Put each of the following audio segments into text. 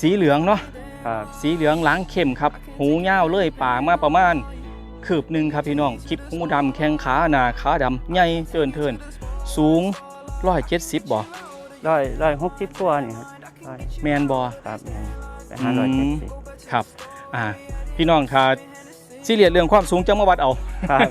สีเหลืองเนาะครับสีเหลืองล้างเข้มครับ หูยาวเลื่อยปากมาประมาณคืบหนึ่งครับพี่น้องคลิปหูดำแข้งขาหนาขาดำใหญ่เจินเทินสูงร้อยเจ็ดสิบบ่ร้อยร้อยหกสิบกว่านี่ครับร้อยแมนบอครับแม่นไปหาร้อยเจ็ดสิบครับอ่าพี่น้องค่ะซีเรียสเรื่องความสูงจังมาวัดเอาครับ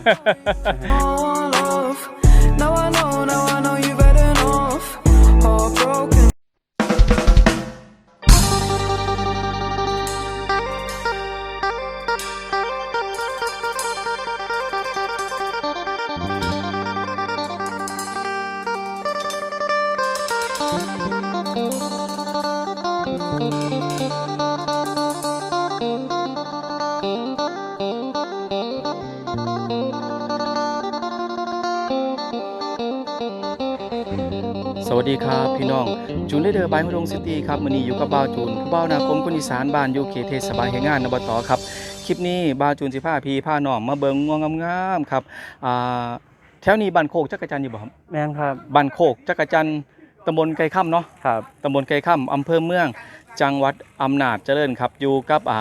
วัสดีครับพี่น้องจูนเลเดอร์บายฮุดงซิตี้ครับมื้อนี้อยู่กับบ่าวจูนผู้บ่าวนาคมคนอีสานบ้านอยู่เขตเทศบาลแห่งงานนบตครับคลิปนี้บ่าวจูนสิพาพี่พาน้องมาเบิ่งงวงงามๆครับอ่าแถวนี้บ้านโคกจักรจันทร์อยู่บ่ครับแม่นครับบ้านโคกจักรจันทร์ตำบลไก่ค่ำเนาะครับตำบลไก่ค่ำอำเภอเมือง จังหวัดอำนาจเจริญครับอยู่กับอ่า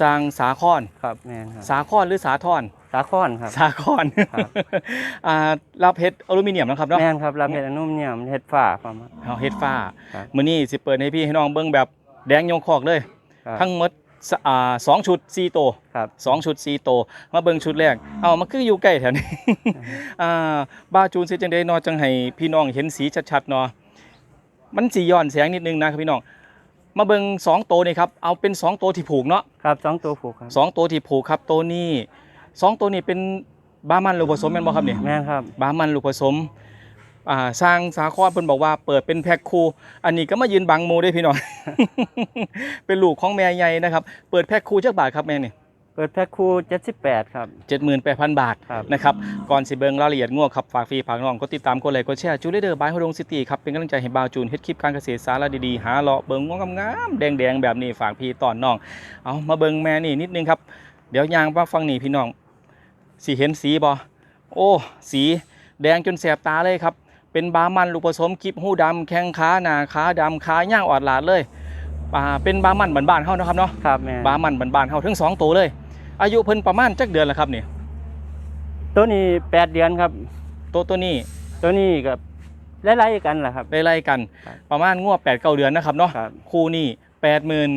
สร้างสาครครับแม่นครับสาครหรือสาทร สาคอนครับ สาครครับ อ่ารับเพชรอลูมิเนียมนะครับเนาะแม่นครับรับเห็ดอนุ่มเนี่ยมเห็ดฝ้าประมาณ เอาเฮ็ดฟ้าครับมื้อนี้สิเปิดให้พี่ให้น้องเบิ่งแบบแดงยงคอกเลย ครับ ทั้งหมดสอ่าสองชุด4โตว ครับ สองชุด4โตวมาเบิ่งชุดแรก เอามาคืออยู่ใกล้แถวนี้ อ่าบ้าจูนสิจังได๋เนาะจังให้พี่น้องเห็นสีชัดๆเนาะมันสิย้อนแสงนิดนึงนะครับพี่น้อง มาเบิ่งสองโตวนี่ครับ เอาเป็นสองโตวที่ผูกเนาะครับสองตัวผูกครับ สองโตวที่ผูกครับโตวนี้ สองโตวนี้เป็นบามันหรือผสมแม่นบ่ครับเนี่ยแม่นครับบามันลูกผสมอ่าสร้างสาครเพิ่นบอกว่าเปิดเป็นแพ็คคู่ อันนี้ก็มายืนบังหมูได้พี่น้อง เป็นลูกของแม่ใหญ่นะครับ เปิดแพ็คคู่จักบาทครับแม่นี่เปิดแพ็คคู่78ครับ 78,000 บาทครับ นะครับ ก่อนสิเบิงรายละเอียดง่วครับ ฝากฟรีฝากน้องกดติดตามกดไลค์กดแชร์จูเลเดอร์บายฮดงซิตี้ครับ เป็นกำลังใจให้บาวจูนเฮ็ดคลิปการเกษตรสาระดีๆ หาเลาะเบิงง่วงงามๆแดงๆ แบบนี้ฝากพี่ตอนน้อง เอามาเบิงแม่นี่นิดนึงครับ เดี๋ยวยางมาฟังนี่พี่น้อง สีเห็นสีบ่โอ้ สีแดงจนแสบตาเลยครับ เป็นบามันลูกผสมกิบหูดำแข้งขาหนาขาดำขาย่างออดหลาดเลยอ่าเป็นบามันบ้านๆเฮานะครับเนาะครับแม่นบามันบ้านๆเฮาทั้งสองตัวเลย อายุเพิ่นประมาณจักเดือนแล้วครับนี่ตัวนี้8เดือนครับ ตัวตัวนี้ ตัวนี้กับไล่ๆกันแหละครับไล่ๆกันครับประมาณงวด8 9เดือนนะครับเนาะครับคู่นี้80,000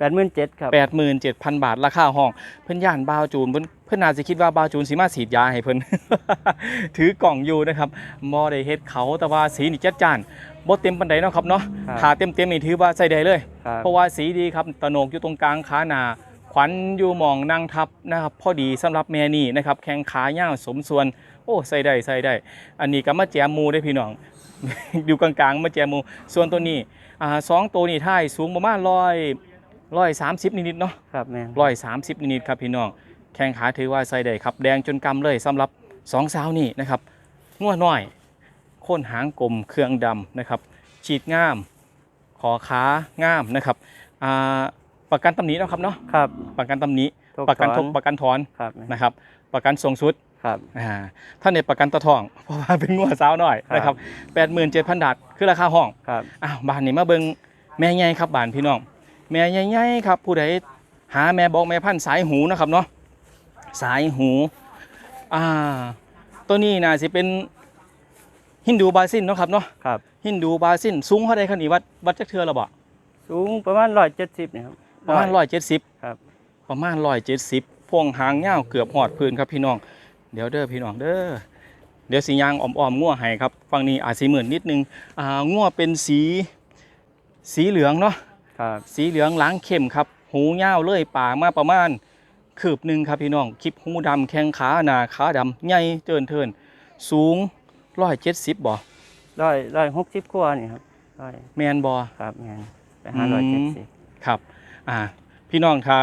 87,000ครับ87,000บาทราคาห้อง เพิ่นย่านบาวจูนเพิ่น เพิ่นน่าจะคิดว่าบาวจูนสิมาฉีดยาให้เพิ่นถือกล่องอยู่นะครับบ่ได้เฮ็ดเขาแต่ว่าสีนี่จัดจ้านบ่เต็มปานใดเนาะครับเนาะครับถ้าเต็มๆนี่ถือว่าใส่ได้เลย ครับ เพราะว่าสีดีครับตะโหนกอยู่ตรงกลางขาหนาขวัญอยู่หมองนั่งทับนะครับพอดีสำหรับแม่นี่นะครับแข้งขายาวสมส่วน โอ้ใส่ได้ใส่ได้ อันนี้ก็มาแจมหมูได้พี่น้อง อยู่กลางๆมาแจมหมูส่วนตัวนี้อ่าสองตัวนี้ท้ายสูงประมาณร้อยร้อยสามสิบนิดๆเนาะ ครับแม่น ร้อยสามสิบนิดๆครับพี่น้อง แข้งขาถือว่าใส่ได้ครับ แดงจนกำเลยสำหรับสองสาวนี่นะครับงัวน้อยโค่นหางกลมเครื่องดำนะครับ ฉีดง่าม ขอขางามนะครับอ่าประกันตำหนิเนาะครับเนาะครับ ประกันตำหนิถูประกันถทอบประกันถอนครับแม่นนะครับ ประกันทรงชุดครับอ่าท่านในประกันตะทองเพราะว่าเป็นงัวสาวน้อยครับนะครับแปดหมื่นเจ็ดพันบาทคือราคาห้องครับอ้าวบ้านนี้มาเบิงแม่ใหญ่ครับบ้านพี่น้อง แม่ใหญ่ๆครับผู้ใดหาแม่บอกแม่พันธุ์สายหูนะครับเนาะ สายหูอ่าตัวนี้น่าสิเป็นฮินดูบาซินเนาะครับเนาะครับฮินดูบาซินสูงเท่าใดครับนี่วัดวัดจักเทือแล้วบ่สูงประมาณ170นี่ครับประมาณร้อยเจ็ดสิบครับประมาณร้อยเจ็ดสิบพวงหางเงาวเกือบหอดพื้นครับพี่น้องเดี๋ยวเด้อพี่น้องเด้อเดี๋ยวสียางอ่อมๆง่วให้ครับฝั่งนี้อาจสีเหมือนนิดนึงอ่าง่วเป็นสีสีเหลืองเนาะครับสีเหลืองล้างเข้มครับ หูยาวเลื่อยปากมาประมาณ คืบหนึ่งครับพี่น้องคลิปหูดำแข้งขาหนาขาดำใหญ่เจินเทินสูงร้อยเจ็ดสิบบ่ร้อยร้อยหกสิบกว่านี่ครับร้อยแมนบ่ครับแม่นไปหาร้อยเจ็ดสิบครับ อ่า พี่น้องถ้า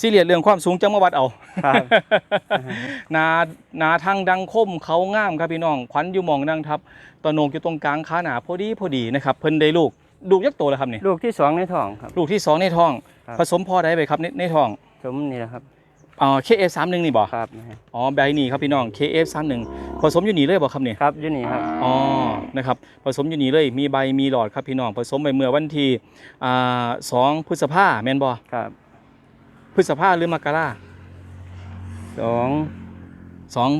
ซีเรียสเรื่องความสูงจังมาวัดเอาครับนานาทางดังคมเขางามครับพี่น้องขวัญอยู่หมองดังทับตะโหนกอยู่ตรงกลางขาหนาพอดีพอดีนะครับเพิ่นได้ลูกลูกยักษ์โตแล้วครับนี่ลูกที่สองในท้องครับ ลูกที่สองในท้องครับผสมพ่อได้ไปครับในในท้อง สมนี่แหละครับอ๋อ KF31 นี่บ่ครับนะฮะอ๋อใบนี้ครับพี่น้อง KF31 ผสมอยู่นี่เลยบ่ครับเนี่ยครับอยู่นี่ครับอ๋อนะครับผสมอยู่นี่เลยมีใบมีหลอดครับพี่น้องผสมไปเมื่อวันที่อ่าสองพฤษภาแม่นบ่ครับพฤษภาหรือมกราสองสอง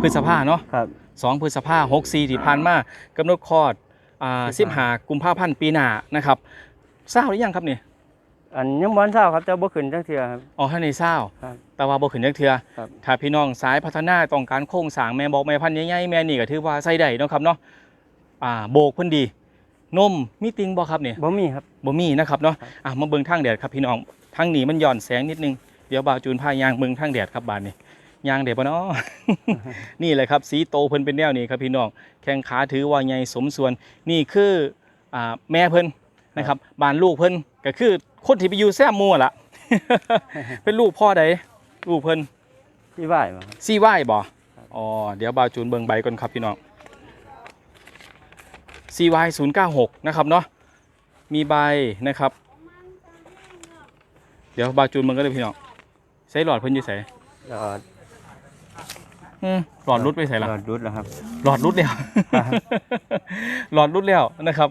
พฤษภาเนาะครับสองพฤษภาหกสี่ที่ผ่านมากำหนดคลอดอ่าสิบหากุมภาพันธ์ปีหน้านะครับเศร้าหรือยังครับเนี่ย อันยังบ่ทันเช้าครับแต่บ่ขึ้นจังเทื่อครับ อ๋อให้ในเศร้าครับแต่ว่าบ่ขึ้นจักเทือครับ ถ้าพี่น้องสายพัฒนาต้องการโครงสร้างแม่บอกแม่พันธุ์ใหญ่ๆแม่นี่ก็ถือว่าใส่ได้เนาะครับเนาะอ่าโบกเพิ่นดี นมมีติงบ่ครับเนี่ย บ่มีครับ บ่มีนะครับเนาะครับอะมาเบิ่งทางแดดครับพี่น้องทางนี้มันหย่อนแสงนิดนึง เดี๋ยวบ่าวจูนพายางเบิ่งทางแดดครับบานนี้ยางเด็ดบ่เนาะ นี่เลยครับสีโตเพิ่นเป็นแนวนี้ครับพี่น้อง แข้งขาถือว่าใหญ่สมส่วน นี่คืออ่าแม่เพิ่น นะครับบ้านลูกเพิ่นก็คือคนที่ไปอยู่แซ่มัวล่ะ เป็นลูกพ่อใดลูกเพิ่นที่ไหว้บ่ครับซี่ไหว้บ่อ๋อเดี๋ยวบ่าวจูนเบิ่งใบก่อนครับพี่น้อง CY 096นะครับเนาะมีใบนะครับ เดี๋ยวบ่าวจูนเบิ่งก็เลยพี่น้องใส่หลอดเพิ่นอยู่ไสหลอดอืมหลอดรุดไปใส่ละหลอดรุดแล้วครับ หลอดรุดแล้วครับหลอดรุดแล้วนะครับ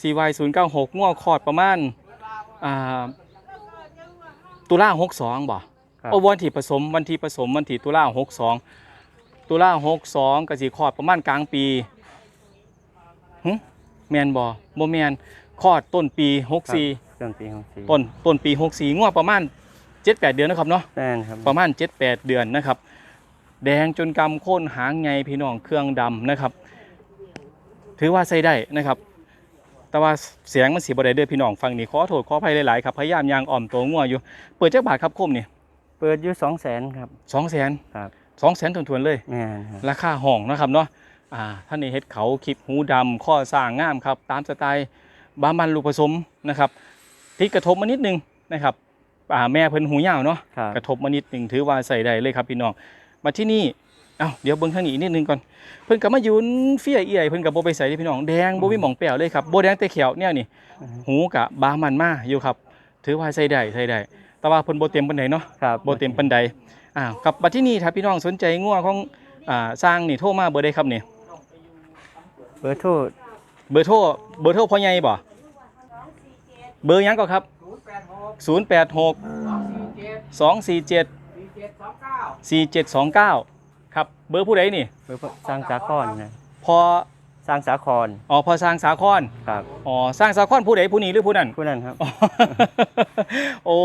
CY 096 ง่วคอดประมาณอ่าตุลา62บ่ครับโอ้วันที่ผสมวันที่ผสมวันที่ตุลา62ตุลา62ก็สิคลอดประมาณกลางปีหึแมนบ่บ่แมนคลอดต้นปี64เครื่องปีของสีต้นต้นปี64ง่วประมาณ7-8 เดือนนะครับเนาะแม่นครับประมาณ 7-8 เดือนนะครับ แดงจนกำโค่นหางไงพี่น้องเครื่องดำนะครับ ถือว่าใส่ได้นะครับ แต่ว่าเสียงมันสีบไดเด้อพี่น้องฟังนี่ขอโทษขออภัยหลายๆครับพยายามยางอ่อมตัวงัวอยู่ เปิดจักบาทครับคมนี่เปิดอยู่200,000ครับสองแสนครับสองแสนทวนๆเลยแม่นครับราคาห้องนะครับเนาะอ่าท่านในเฮ็ดเขาคลิปหูดำข้อสร้างงามครับ ตามสไตล์บามันลูกผสมนะครับที่กระทบมานิดนึงนะครับอ่าแม่เพิ่นหูยาวเนาะครับกระทบมานิดหนึ่งถือว่าใส่ได้เลยครับพี่น้องมาที่นี่ เอ้าเดี๋ยวเบิ่งทางนี้อีกนิดนึงก่อนเพิ่นก็มายืนเฟี้ยเอี่ยเพิ่นก็บ่ไปใส่เด้อพี่น้องแดงบ่มีหม่องแป้วเลยครับบ่แดงแต่เขียวแนวนี่อือฮึหูกะบามันมาอยู่ครับ ถือว่าใส่ได้ใส่ได้แต่ว่าเพิ่นบ่เต็มปานใดเนาะครับบ่เต็มปานใดอ้าวกับบัดที่นี่ถ้าพี่น้องสนใจงัวของอ่าสร้างนี่โทรมาเบอร์ใดครับนี่เบอร์โทรเบอร์โทรเบอร์โทรพ่อใหญ่บ่เบอร์หยังก็ครับ086 247 4729 ครับ เบอร์ผู้ใดนี่ เบอร์สร้างสาครนะพอสร้างสาครอ๋อพอสร้างสาครครับอ๋อสร้างสาครผู้ใดผู้นี้หรือผู้นั้นผู้นั้นครับอ๋อโอ้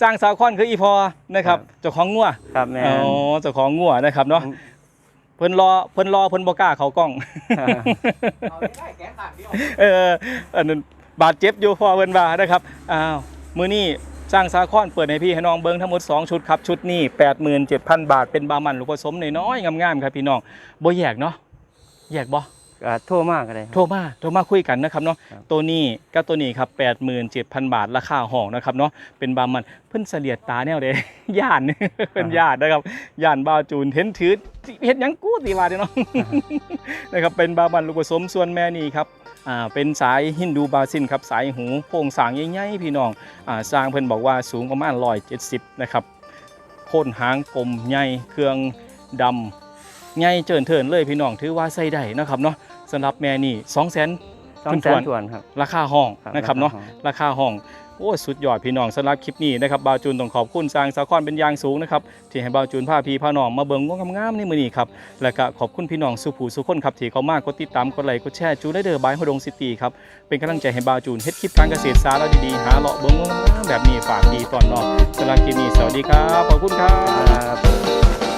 สร้างสาครคืออีพอนะครับครับเจ้าของงัวครับแม่อ๋อนเจ้าของงัวนะครับเนาะเพิ่นรอเพิ่นรอเพิ่นบ่กล้าเขากล้องเอออันนั้นบาดเจ็บอยู่พอเพิ่นว่านะครับอ้าวมื้อนี้ สร้างสาครเปิดให้พี่ให้น้องเบิ่งทั้งหมด 2 ชุดครับ ชุดนี้ 87,000 บาท เป็นบามันลูกผสมน้อยๆงามๆครับพี่น้องบ่แยกเนาะแยกบ่ก็โทรมากอะไรครับโทรมาโทรมาคุยกันนะครับเนาะครับตัวนี้กับตัวนี้ครับ87,000 บาทราคาห้องนะครับเนาะเป็นบามันเพิ่นเสลียดตาแนวเด้ย่านเพิ่นย่านนะครับย่านบาวจูนเห็นถือเฮ็ดหยังกูสิว่าเด้เนาะนะครับเป็นบามันลูกผสมส่วนแม่นี่ครับ อ่าเป็นสายฮินดูบาซินครับสายหูโพงสางใหญ่ๆพี่น้องอ่าสร้างเพิ่นบอกว่าสูงประมาณ170นะครับโคนหางกลมใหญ่เครื่องดำใหญ่เจินเทินเลยพี่น้องถือว่าใส่ได้นะครับเนาะสำหรับแม่นี่200,000 สองแสส่นวนส่วนครับ ราคาห้องครับนะครับเนาะราคาห้องราคาห้อง โอ้สุดยอดพี่น้องสำหรับคลิปนี้นะครับบาวจูนต้องขอบคุณสร้างสาครเป็นอย่างสูงนะครับที่ให้บาวจูนพาพี่พาน้องมาเบิ่งงงามๆในมือนี้ครับและก็ขอบคุณพี่น้องสุผู้สุคนครับที่เขามากกดติดตามกดไลค์กดแชร์จูได้เดอร์บายฮดงซิตี้ครับเป็นกำลังใจให้บาวจูนเฮ็ดคลิปการเกษตรสาระดีๆหาเลาะเบิ่งงงามแบบนี้ฝากดีตอนน้องสำหรับคลิปนี้สวัสดีครับขอบคุณครับ